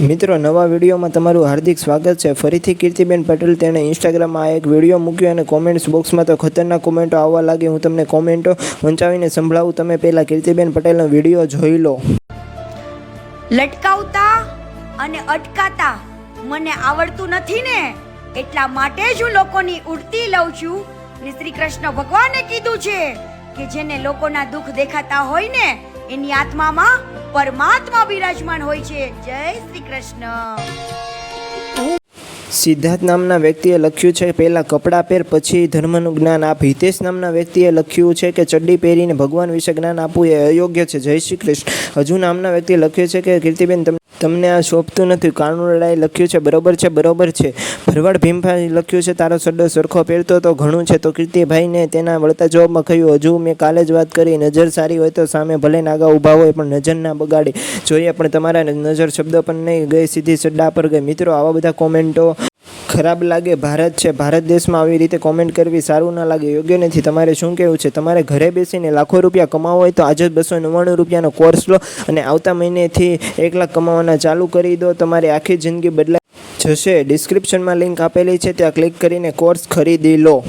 મિત્રો, નવા વિડીયોમાં તમારું હાર્દિક સ્વાગત છે. ફરીથી કીર્તિબેન પટેલ તેણે ઇન્સ્ટાગ્રામમાં એક વીડિયો મૂક્યો અને કોમેન્ટ્સ બોક્સમાં તો ખતરનાક કોમેન્ટો આવવા લાગી. હું તમને કોમેન્ટો વંચાવીને સંભળાવું. તમે પહેલાં કીર્તિબેન પટેલનો વીડિયો જોઈ લો. લટકાવતા અને અટકાતા મને આવડતું નથી ને? એટલા માટે જ હું લોકોની ઉડતી લઉં છું. શ્રી કૃષ્ણ ભગવાને કીધું છે કે જેને લોકોના દુઃખ દેખાતા હોય ને એની આત્મામાં પરમાત્મા બિરાજમાન હોય છે. જય શ્રી કૃષ્ણ. સિદ્ધાર્થ નામના વ્યક્તિએ લખ્યું છે, પહેલાં કપડાં પહેર, પછી ધર્મનું જ્ઞાન આપ. હિતેશ નામના વ્યક્તિએ લખ્યું છે કે, ચડ્ડી પહેરીને ભગવાન વિશે જ્ઞાન આપવું એ અયોગ્ય છે. જય શ્રી કૃષ્ણ. હજુ નામના વ્યક્તિએ લખ્યું છે કે, કીર્તિબેન તમને તમને આ શોભતું નથી. કાનુડાએ લખ્યું છે, બરોબર છે બરોબર છે. ભરવાડ ભીમભાઈ લખ્યું છે, તારો સડ્ડો સરખો પહેરતો તો ઘણું છે. તો કીર્તિભાઈને તેના વળતા જવાબમાં કહ્યું, હજુ મેં કાલે જ વાત કરી, નજર સારી હોય તો સામે ભલે નાગા ઊભા હોય, પણ નજર ના બગાડી. જોઈએ પણ તમારા નજર શબ્દ પણ નહીં ગઈ, સીધી સડ્ડા પર ગઈ. મિત્રો, આવા બધા કોમેન્ટો ખરાબ લાગે, ભારત છે, ભારત દેશમાં આવી રીતે કોમેન્ટ કરવી સારું ના લાગે, યોગ્ય નથી. તમારે શું કહેવું છે? તમારે ઘરે બેસીને લાખો રૂપિયા કમાવો હોય તો આજે જ બસો નવ્વાણું રૂપિયાનો કોર્સ લો અને આવતા મહિનેથી એક લાખ કમાવાના ચાલુ કરી દો. તમારી આખી જિંદગી બદલાઈ જશે. ડિસ્ક્રિપ્શનમાં લિંક આપેલી છે, ત્યાં ક્લિક કરીને કોર્સ ખરીદી લો.